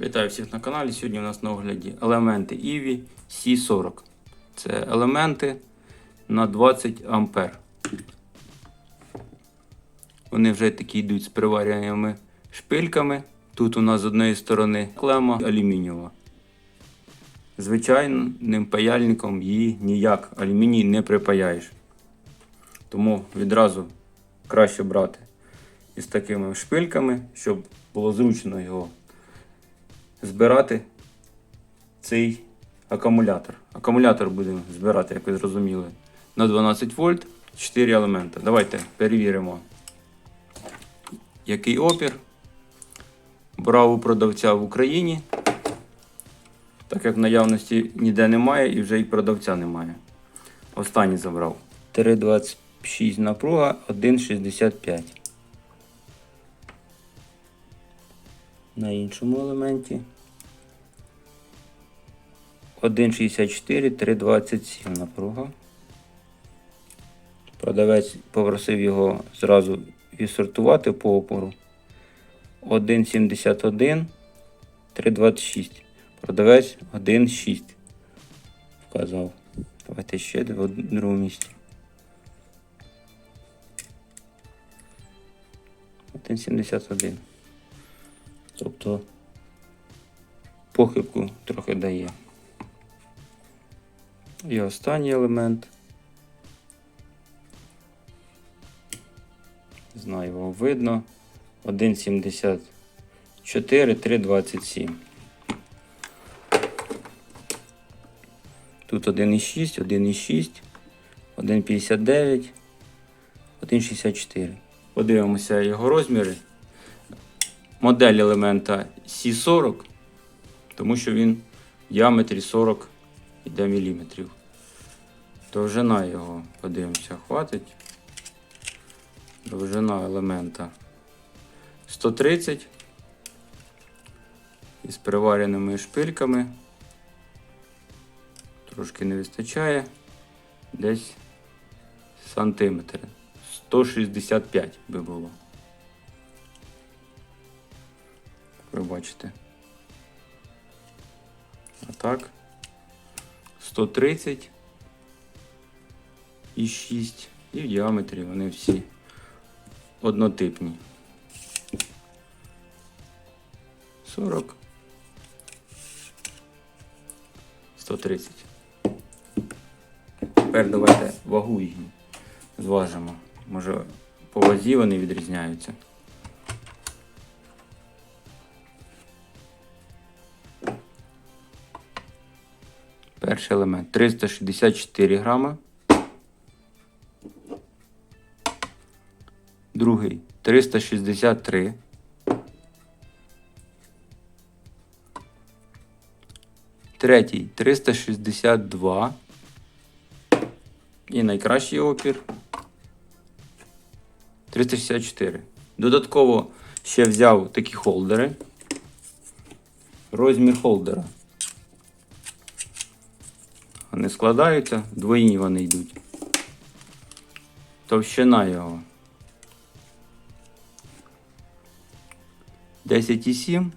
Вітаю всіх на каналі. Сьогодні у нас на огляді елементи EVI C40. Це елементи на 20 А. Вони вже такі йдуть з приварюваними шпильками. Тут у нас з однієї сторони клема алюмінієва. Звичайним паяльником її ніяк алюміній не припаяєш. Тому відразу краще брати із такими шпильками, щоб було зручно його збирати цей акумулятор. Акумулятор будемо збирати, як ви зрозуміли, на 12 вольт 4 елемента. Давайте перевіримо, який опір. Брав у продавця в Україні, так як наявності ніде немає і вже і продавця немає. Останній забрав. 3,26 напруга, 1,65. На іншому елементі 1,64, 3,27 напруга. Продавець попросив його зразу відсортувати по опору. 1,71, 3,26. Продавець 1,6 вказав. Давайте ще в другому місці. 1,71. Тобто похибку трохи дає. І останній елемент. Не знаю, його видно. 1,74, 3,27. Тут 1,6, 1,6, 1,59, 1,64. Подивимося його розміри. Модель елемента C40, тому що він в діаметрі 40 іде міліметрів. Довжина його, подивимося, хватить. Довжина елемента 130 із привареними шпильками. Трошки не вистачає. Десь сантиметри. 165 би було. Ви бачите. А так. 130 і 6. І в діаметрі вони всі однотипні. 40. 130. Тепер давайте вагу їхню зважимо. Може по вазі вони відрізняються. Перший елемент 364 грама. Другий 363. Третій 362. І найкращий опір 364. Додатково ще взяв такі холдери. Розмір холдера. Вони складаються, двойні вони йдуть. Товщина його. 10,7.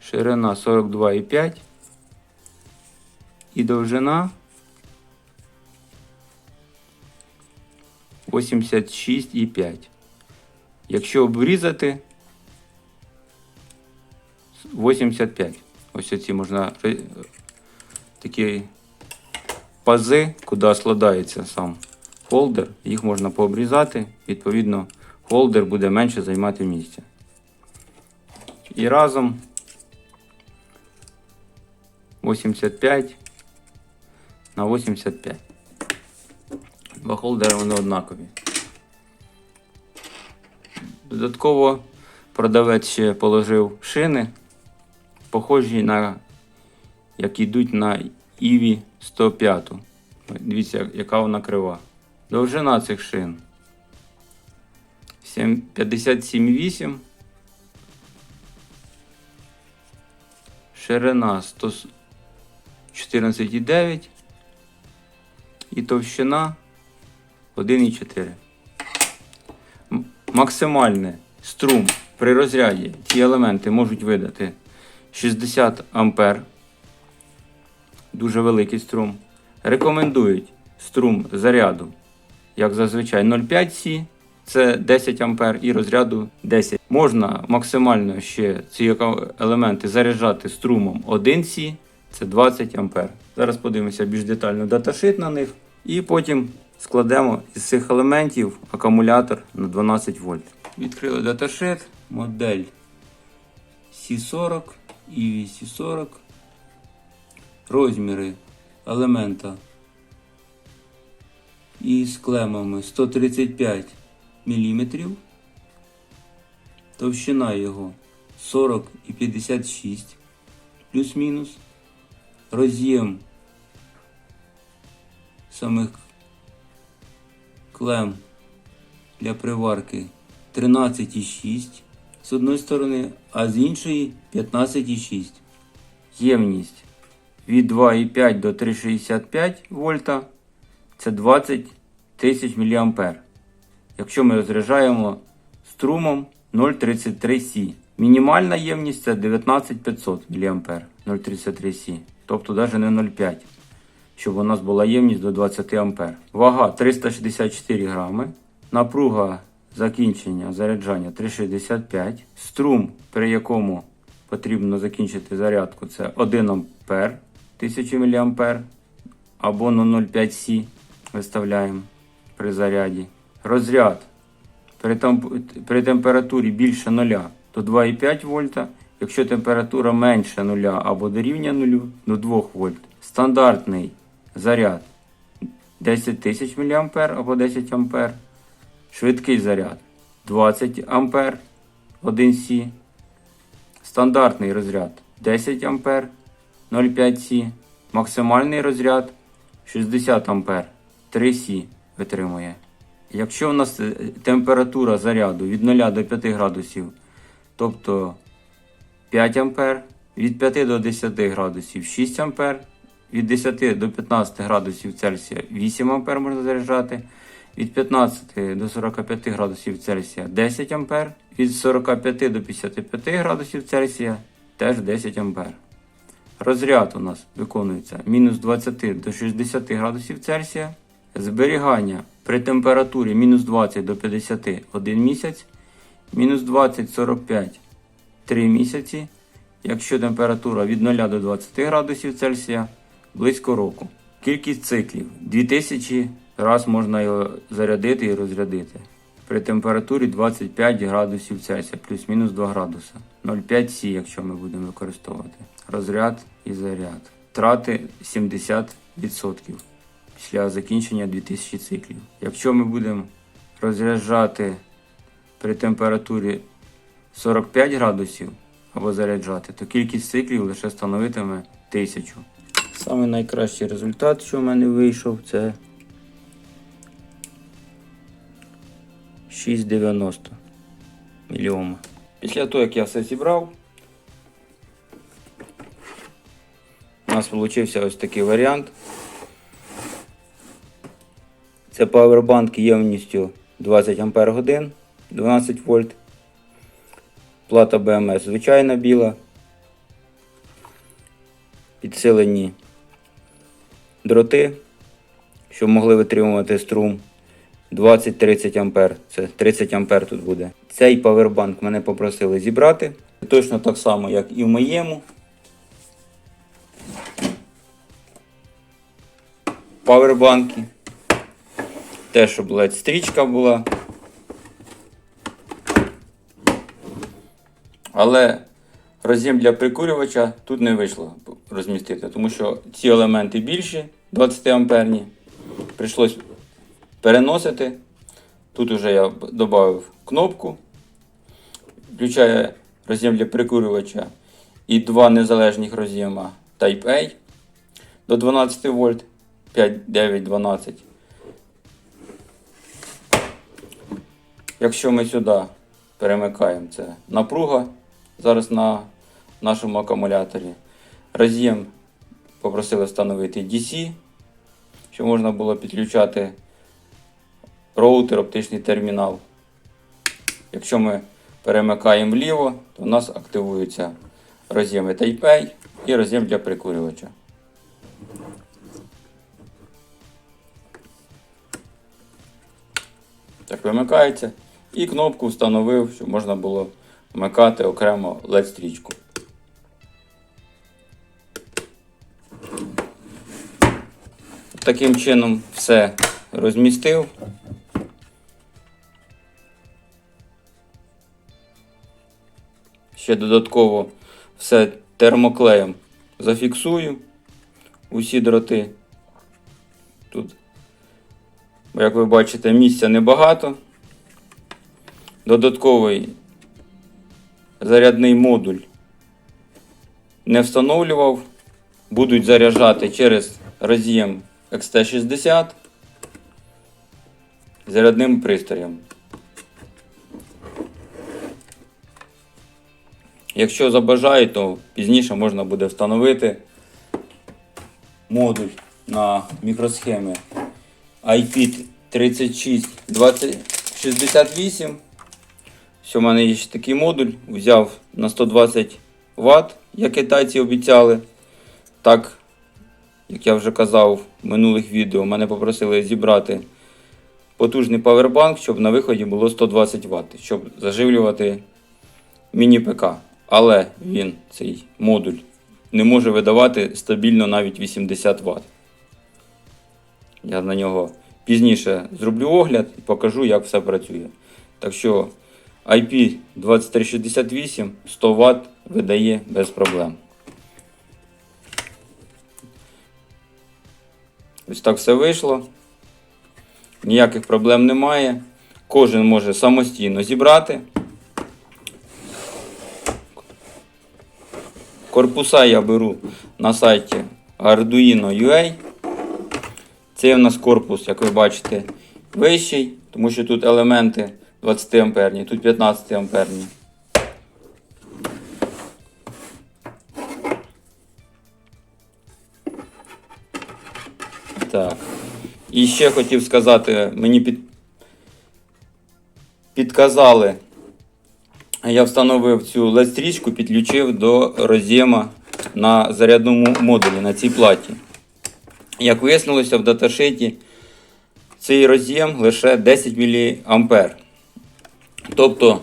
Ширина 42,5. І довжина 86,5. Якщо обрізати 85. Ось оці можна такі пази, куди складається сам холдер, їх можна пообрізати, відповідно, холдер буде менше займати місця. І разом 85 на 85. Два холдери вони однакові. Додатково продавець ще положив шини, похожі на як йдуть на Іві 105. Дивіться, яка вона крива. Довжина цих шин 57,8. Ширина 114,9 і товщина 1,4. М- Максимальне струм при розряді ці елементи можуть видати 60 ампер. Дуже великий струм. Рекомендують струм заряду, як зазвичай 0,5 С, це 10 ампер і розряду 10. Можна максимально ще ці елементи заряджати струмом 1 С, це 20 ампер. Зараз подивимося більш детально даташит на них і потім складемо із цих елементів акумулятор на 12 вольт. Відкрили даташит, модель C40 і C40. Розміри елемента із клемами 135 мм. Товщина його 40 і 56 плюс-мінус. Роз'єм самих клем для приварки 13,6 з одної сторони, а з іншої 15,6. Ємність від 2,5 до 3,65 вольта це 20 тисяч мА. Якщо ми розряджаємо струмом 0,33 С. Мінімальна ємність це 19500 мА 0,33 С. Тобто навіть не 0,5, щоб у нас була ємність до 20 А. Вага 364 грами. Напруга закінчення заряджання 3,65. Струм, при якому потрібно закінчити зарядку, це 1 ампер 1000 мА або на 0,5 С виставляємо при заряді. Розряд при, темп- при температурі більше 0 то 2,5 вольта. Якщо температура менше 0 або дорівнює 0, до 2 вольт. Стандартний заряд 10 тисяч мА або 10 А. Швидкий заряд 20 А 1 С. Стандартний розряд 10 А 0,5 С. Максимальний розряд 60 А 3 С витримує. Якщо у нас е, температура заряду від 0 до 5 градусів, тобто 5 ампер, від 5 до 10 градусів 6 ампер, від 10 до 15 градусів Цельсія 8 ампер можна заряджати, від 15 до 45 градусів Цельсія 10 ампер, від 45 до 55 градусів Цельсія теж 10 ампер. Розряд у нас виконується мінус 20 до 60 градусів Цельсія. Зберігання при температурі мінус 20 до 50 1 місяць, мінус 20-45 3 місяці. Якщо температура від 0 до 20 градусів Цельсія близько року. Кількість циклів 2000 раз можна його зарядити і розрядити. При температурі 25 градусів Цельсія плюс-мінус 2 градуса. 0,5 С, якщо ми будемо використовувати. Розряд і заряд. Трати 70% після закінчення 2000 циклів. Якщо ми будемо розряджати при температурі 45 градусів або заряджати, то кількість циклів лише становитиме 1000. Саме найкращий результат, що в мене вийшов, це 6,90 мільйома. Після того, як я все зібрав, у нас вийшов ось такий варіант. Це павербанк ємністю 20 Ампер годин, 12 вольт. Плата БМС звичайна біла. Підсилені дроти, щоб могли витримувати струм 20-30 ампер. Це 30 ампер тут буде. Цей павербанк мене попросили зібрати. Точно так само, як і в моєму. Павербанки. Те, щоб LED стрічка була. Але роз'єм для прикурювача тут не вийшло розмістити, тому що ці елементи більші, 20 амперні. Прийшлось переносити. Тут вже я додав кнопку, включає роз'єм для прикурювача і два незалежних роз'єма Type-A до 12 вольт 5, 9, 12. Якщо ми сюди перемикаємо, це напруга зараз на нашому акумуляторі. Роз'єм попросили встановити DC, щоб можна було підключати роутер, оптичний термінал. Якщо ми перемикаємо вліво, то у нас активуються роз'єми Type-A і роз'єм для прикурювача. Так вимикається. І кнопку встановив, щоб можна було вмикати окремо LED-стрічку. Таким чином все розмістив. Ще додатково все термоклеєм зафіксую усі дроти. Тут, як ви бачите, місця небагато. Додатковий зарядний модуль не встановлював. Будуть заряджати через роз'єм XT60 зарядним пристроєм. Якщо забажають, то пізніше можна буде встановити модуль на мікросхеми IP 362068. Що в мене є ще такий модуль, взяв на 120 Вт, як китайці обіцяли. Так, як я вже казав в минулих відео, мене попросили зібрати потужний павербанк, щоб на виході було 120 Вт, щоб заживлювати міні-ПК. Але він, цей модуль, не може видавати стабільно навіть 80 Вт. Я на нього пізніше зроблю огляд і покажу, як все працює. Так що IP 2368 100 Вт видає без проблем. Ось так все вийшло. Ніяких проблем немає. Кожен може самостійно зібрати. Корпуса я беру на сайті Arduino.ua. Це в нас корпус, як ви бачите, вищий, тому що тут елементи 20 амперні, тут 15 амперні. Так. І ще хотів сказати, мені під... підказали, я встановив цю LED-стрічку, підключив до роз'єма на зарядному модулі на цій платі. Як вияснилося в даташиті, цей роз'єм лише 10 мА. Тобто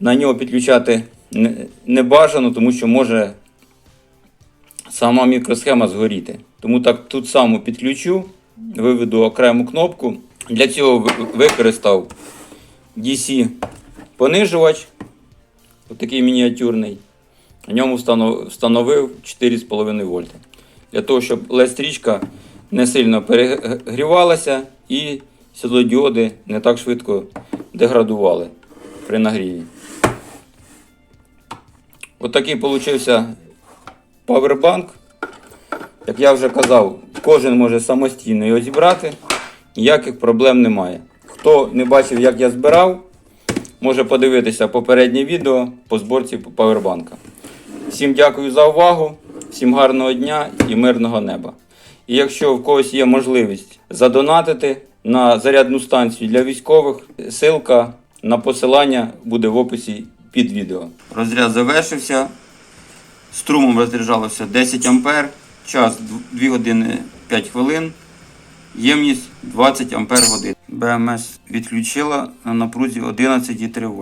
на нього підключати не, бажано, тому що може сама мікросхема згоріти. Тому так тут само підключу, виведу окрему кнопку. Для цього ви- використав DC понижувач, отакий мініатюрний. На ньому встановив 4,5 вольта. Для того, щоб LED-стрічка не сильно перегрівалася і світлодіоди не так швидко деградували при нагріві. Отакий получився павербанк. Як я вже казав, кожен може самостійно його зібрати, ніяких проблем немає. Хто не бачив, як я збирав, може подивитися попереднє відео по зборці павербанка. Всім дякую за увагу, всім гарного дня і мирного неба. І якщо в когось є можливість задонатити на зарядну станцію для військових, ссылка на посилання буде в описі під відео. Розряд завершився. Струмом розряджалося 10 А, час 2 години 5 хвилин, ємність 20 Ампер годин. БМС відключила на напрузі 11,3 вольт.